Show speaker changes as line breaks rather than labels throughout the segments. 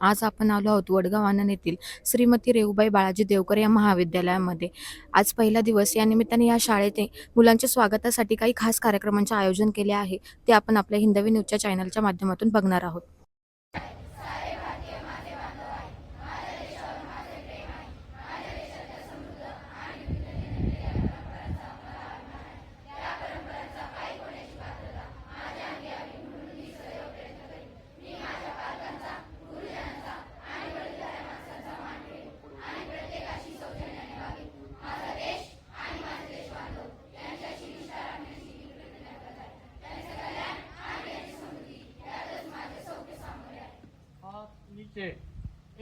आज आपण आलो आहोत वडगाव आनंद येथील श्रीमती रेहूबाई बाळाजी देवकर या महाविद्यालयामध्ये. आज पहिला दिवस. या निमित्ताने या शाळेत मुलांच्या स्वागतासाठी काही खास कार्यक्रमांचे आयोजन केले आहे. ते आपण आपल्या हिंदवी न्यूजच्या चॅनलच्या माध्यमातून बघणार आहोत.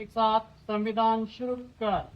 सात संविधान शुरू कर.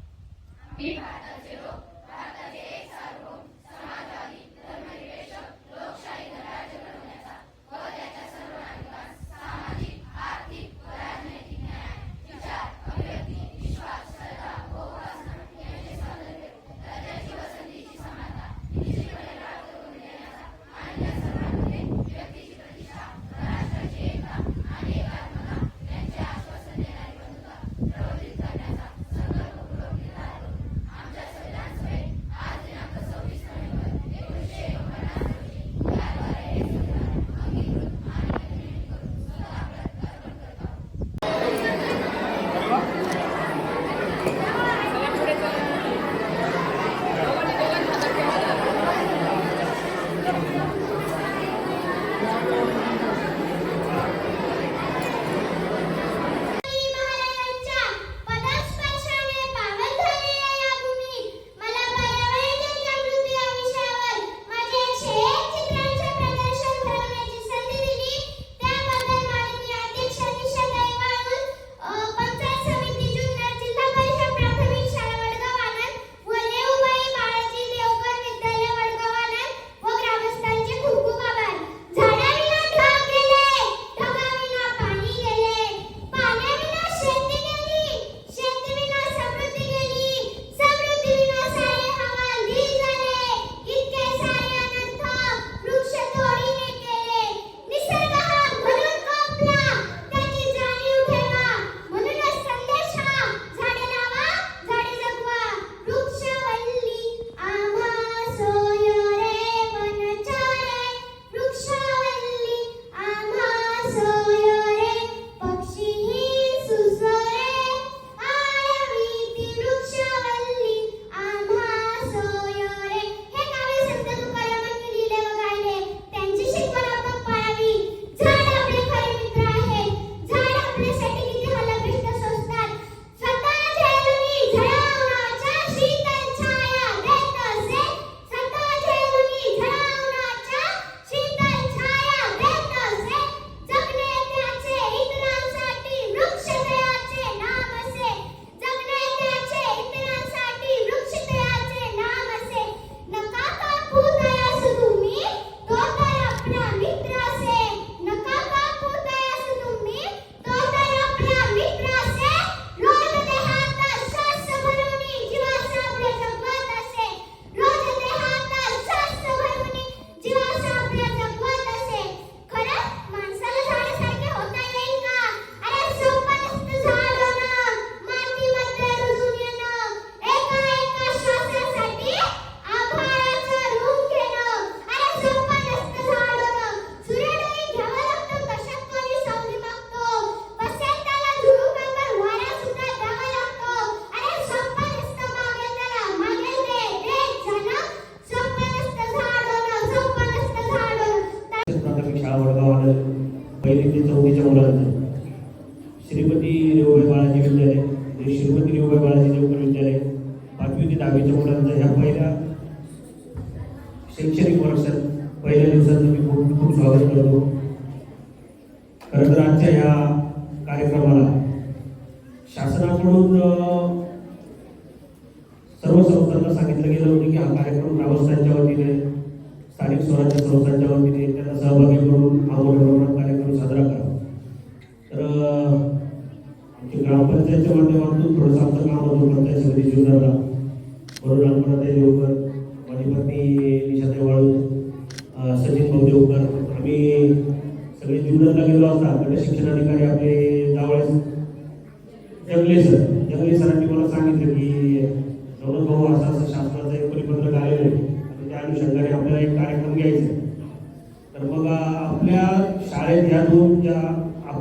हे
श्रीमती रेवबाई बाळाजी देवकर विद्यालय पाचवी ते दहावीच्या मुलांचं ह्या पहिल्या शैक्षणिक वर्षात पहिल्या दिवसात मी खूप खूप स्वागत करतो. खरं तर आजच्या ह्या कार्यक्रमाला शासनाकडून सर्व संस्थांना सांगितलं गेलं होतं की हा कार्यक्रम ग्रामस्थांच्या वतीने स्थानिक स्वराज्य संस्थांच्या वतीने त्यांना सहभागी करून हा मोठ्या प्रमाणात कार्यक्रम साजरा करा. तर ग्रामपंचायतच्या माध्यमातून थोडंसं आमचं काम होतं पंचायत समिती जुन्नरला म्हणून अल्पनाताई देवकर माझी पत्नी निशाताई वाळू सचिन भाऊ देवकर. आम्ही सगळे जुन्नरला गेलो असता. गट शिक्षणाधिकारी आपले जावळे जगले सर. जगले सरांनी मला सांगितलं की रमण भाऊ असं असं शासनाचं एक परिपत्रक आलेलं आहे. आणि त्या अनुषंगाने आपल्याला एक कार्यक्रम घ्यायचा तर मग आपल्या शाळेत ह्या दोन ज्या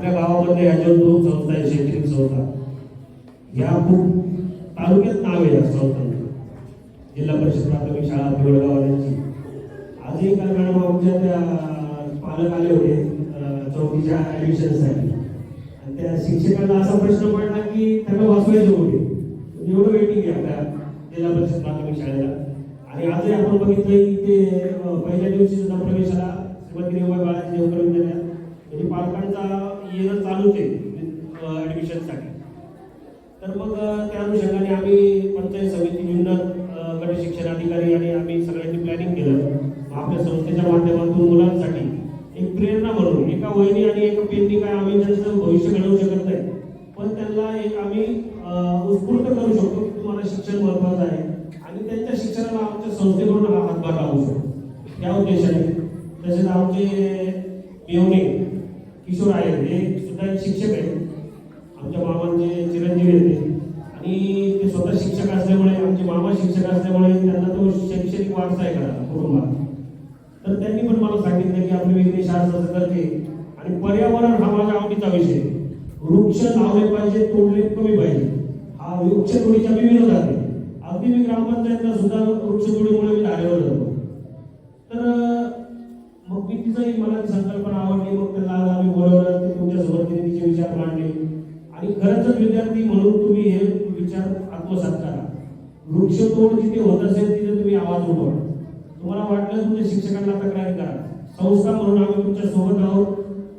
आपल्या गावामध्ये याच्यावर दोन संस्था आहेत शैक्षणिक संस्था ह्या खूप तालुक्यात नाव आहे या संस्थांचं जिल्हा परिषद प्राथमिक शाळा पिवळगावाल्यांची आजही काल मॅडम आमच्या त्या पालक आले होते चौकीच्या चौथीच्या ॲडमिशनसाठी आणि त्या शिक्षकांना असा प्रश्न पडला की त्यांना वाचवायचे होते. एवढं वेटिंग आहे आपल्या जिल्हा परिषद प्राथमिक शाळेला. आणि आजही आपण बघितलं की ते पहिल्या दिवशी सुद्धा प्रवेशाला श्रीमती निवड बाळाजी देवकर विद्यालयात. म्हणजे पालकांचा येणं चालूच आहे ॲडमिशनसाठी तर मग त्या अनुषंगाने आम्ही पंचायत समिती जुन्नर गट शिक्षण अधिकारी आणि आम्ही सगळ्यांनी प्लॅनिंग केलं. आपल्या संस्थेच्या माध्यमातून मुलांसाठी एक प्रेरणा म्हणून एका वहिनी आणि एका पेननी काय आम्ही त्यांचं भविष्य घडवू शकत नाही. पण त्यांना एक आम्ही उत्स्फूर्त करू शकतो की तुम्हाला शिक्षण महत्वाचं आहे आणि त्यांच्या शिक्षणाला आमच्या संस्थेकडून हातभार लावू शकतो. त्या उद्देशाने. तसेच आमचे येवणे किशोर आहे हे सुद्धा शिक्षक आहेत आमच्या मामांचे चिरंजीवी होते आणि ते स्वतः शिक्षक असल्यामुळे आमचे मामा शिक्षक असल्यामुळे त्यांना तो शैक्षणिक वारसा आहे घरात कुटुंबात. तर त्यांनी पण मला सांगितलं की आपली वेगळी शास्त्र करते. आणि पर्यावरण हा माझ्या आवडीचा विषय आहे. वृक्ष लावले पाहिजे तोडले कमी पाहिजे. हा वृक्ष तोडीच्या मी विरोध आहे अगदी मी ग्रामपंचायतला सुद्धा वृक्ष तोडीमुळे मी धारेवर जातो. तर मग मी तिचंही मला संकल्पना आवडली. मग त्याला आज आम्ही बोलवलं ते तुमच्यासोबत तिने तिचे विचार मांडले. आणि खरंच विद्यार्थी म्हणून तुम्ही हे विचार आत्मसात करा. वृक्षतोड जिथे होत असेल तिथे तुम्ही आवाज उठवा. तुम्हाला वाटलं तुमच्या शिक्षकांना तक्रारी करा. संस्था म्हणून आम्ही तुमच्यासोबत आहोत.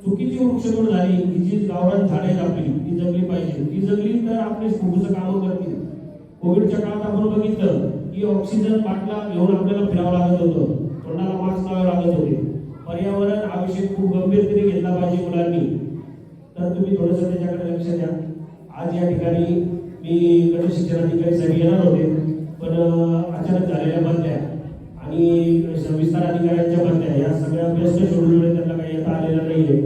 चुकीची वृक्षतोड झाली ही जी गावरान झाडे आहेत आपली ती जगली पाहिजे. ती जगली तर आपले फुफुचं कामं करतील. कोविडच्या काळात आपण बघितलं की ऑक्सिजन बाटला घेऊन आपल्याला फिरावं लागत होतं. तोंडाला मास्क लावावं लागत होते. पर्यावरण हा विषय खूप गंभीरतेने घेतला पाहिजे मुलांनी. तर तुम्ही थोडंसं त्याच्याकडे लक्ष द्या. आज या ठिकाणी मी गट शिक्षणाधिकारी साहेब येणार होते पण अचानक झालेल्या बदल्या आणि विस्तार अधिकाऱ्यांच्या बदल्या या सगळ्या व्यस्त शेड्यूलमुळे त्यांना काही येता आलेलं नाहीये.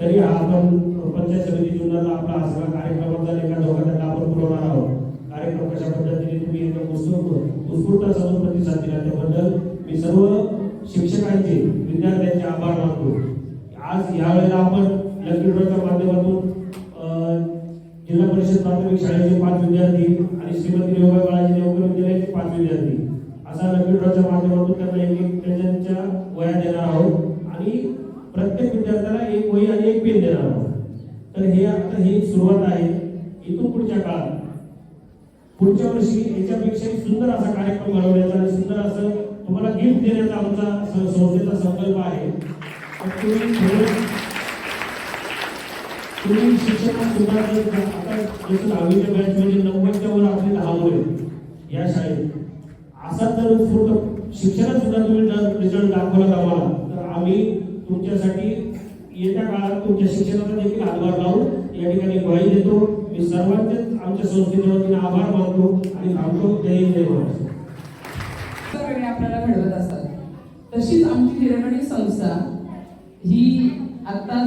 तरी हा आपण पंचायत समिती जुन्नरला आपला हा सगळा कार्यक्रमाचा लेखा धोका त्यांना आपण पुरवणार आहोत. कार्यक्रम कशा पद्धतीने तुम्ही एकदम उत्स्फूर्त उत्स्फूर्त समोर प्रतिसाद दिला त्याबद्दल मी सर्व शिक्षकांचे विद्यार्थ्यांचे आभार मानतो. आज या वेळेला आपण लकी माध्यमातून जिल्हा परिषद प्राथमिक शाळेचे पाच विद्यार्थी आणि श्रीमती योगा बाळाजी योग्य विद्यालयाचे पाच विद्यार्थी. असा लकी माध्यमातून त्यांना एक एक त्यांच्या वया देणार आहोत आणि प्रत्येक विद्यार्थ्याला एक वही आणि एक पेन देणार आहोत. तर हे आता ही सुरुवात आहे. इथून पुढच्या काळात. पुढच्या वर्षी याच्यापेक्षाही सुंदर असा कार्यक्रम घडवण्याचा आणि सुंदर असं तुम्हाला गिफ्ट देण्याचा आमचा संस्थेचा संकल्प आहे. तुम्ही तुम्ही शिक्षकांना सुद्धा आता जसं दहावीच्या बॅच म्हणजे नव्वदच्या वर आपली दहा मुले या शाळेत. असा जर उत्स्फूर्त शिक्षणात सुद्धा तुम्ही रिझल्ट दाखवला आम्हाला. तर आम्ही तुमच्यासाठी येत्या काळात तुमच्या शिक्षणाला देखील हातभार लावून या ठिकाणी ग्वाही देतो. मी सर्वांचे आमच्या संस्थेच्या वतीने आभार मानतो आणि थांबतो. जय जय महाराष्ट्र.
सगळे आपल्याला घडवत असतात. तशीच आमची हिरकणी संस्था ही आता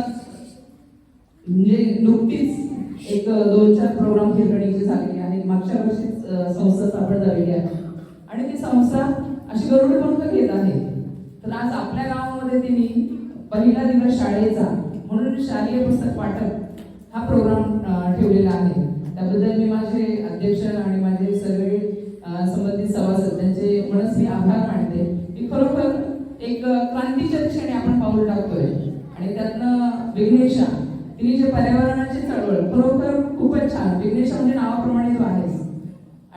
म्हणजे नुकतीच एक दोन चार प्रोग्राम हिरकणीचे झालेले आहेत मागच्या वर्षीच संस्था स्थापन झालेली आहे. आणि ती संस्था अशी गरुडपंख घेत आहे. तर आज आपल्या गावामध्ये तिने पहिला दिवस शाळेचा म्हणून शालेय पुस्तक वाटप हा प्रोग्राम ठेवलेला आहे. त्याबद्दल मी माझे अध्यक्ष आणि त्यांचे मनस्वी आभार मानते की खरोखर एक क्रांतीच्या दिशेने आपण पाऊल टाकतोय. आणि त्यातनं विघ्नेशा तिने जे पर्यावरणाची चळवळ खरोखर खूपच छान. विघ्नेशा म्हणजे नावाप्रमाणे तू आहेस.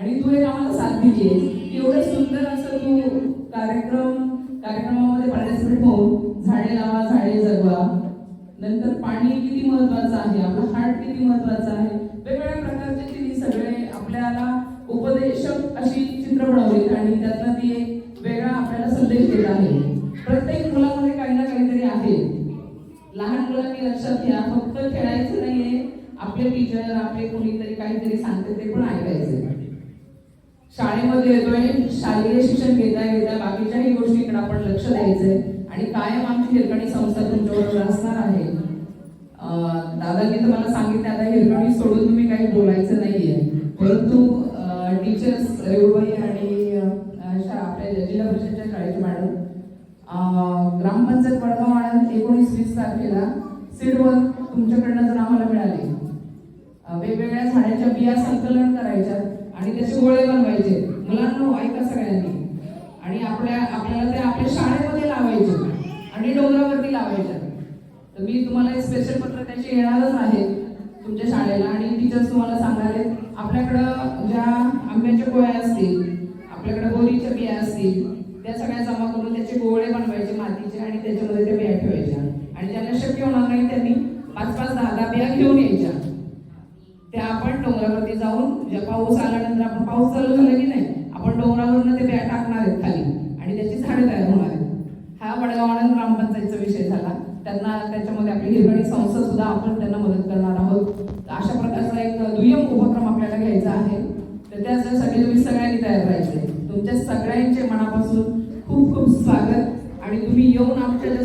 आणि तू एक आम्हाला साथ दिली की एवढं सुंदर असं तू कार्यक्रम कार्यक्रमामध्ये पार्टिसिपेट होऊन झाडे लावा झाडे जगवा. नंतर पाणी किती महत्वाचं आहे? आपलं हार्ट किती महत्वाचं आहे? वेगवेगळ्या प्रकारचे घ्या फक्त खेळायचं नाहीये. आपले टीचर आपले कोणीतरी काहीतरी सांगते ते पण ऐकायचे. शाळेमध्ये येतोय शालेय शिक्षण घेता घेता बाकीच्याही गोष्टीकडे आपण लक्ष द्यायचंय. आणि कायम आमची हिरकणी संस्था तुमच्याबरोबर असणार आहे. दादांनी तर मला सांगितलं आता हिरकणी सोडून तुम्ही काही बोलायचं नाहीये. परंतु टीचर्स रेवबाई आणि आपल्या जजिला परिषदच्या शाळेची मॅडम ग्रामपंचायत वडगाव आणि एकूण सीडवर तुमच्याकडनं जर आम्हाला मिळाले. वेगवेगळ्या झाडाच्या बिया संकलन करायच्या आणि त्याचे गोळे बनवायचे. मुलांना ऐका सगळ्यांनी. आणि आपल्या आपल्याला ते आपल्या शाळेमध्ये लावायचे आणि डोंगरावरती लावायचे. तर मी तुम्हाला स्पेशल पत्र त्याचे येणारच आहे तुमच्या शाळेला आणि टीचर्स तुम्हाला सांगणार आहेत. आपल्याकडं ज्या आंब्याच्या गोळ्या असतील आपल्याकडे बोरीच्या बिया असतील त्या सगळ्या जमा करून त्याचे गोळे बनवायचे मातीचे आणि त्याच्यामध्ये ते बिया ठेवायचे. ज्यांना नाही त्यांनी पाच पाच दहा दहा बिया घेऊन यायच्या. त्या आपण डोंगरावरती जाऊन म्हणजे पाऊस आल्यानंतर आपण पाऊस चालू झाला की नाही आपण डोंगरावरनं ते बिया टाकणार आहेत खाली. आणि त्याची झाडे तयार होणार आहेत. हा वडगाव आनंद ग्रामपंचायतचा विषय झाला. त्यांना त्याच्यामध्ये आपली हिरवणी संस्था सुद्धा आपण त्यांना मदत करणार आहोत. तर अशा प्रकारचा एक दुय्यम उपक्रम आपल्याला घ्यायचा आहे. तर त्यासाठी तुम्ही सगळ्यांनी तयार राहायचे तुमच्या सगळ्यांचे मनापासून खूप खूप स्वागत. आणि तुम्ही येऊन आमच्या ज्या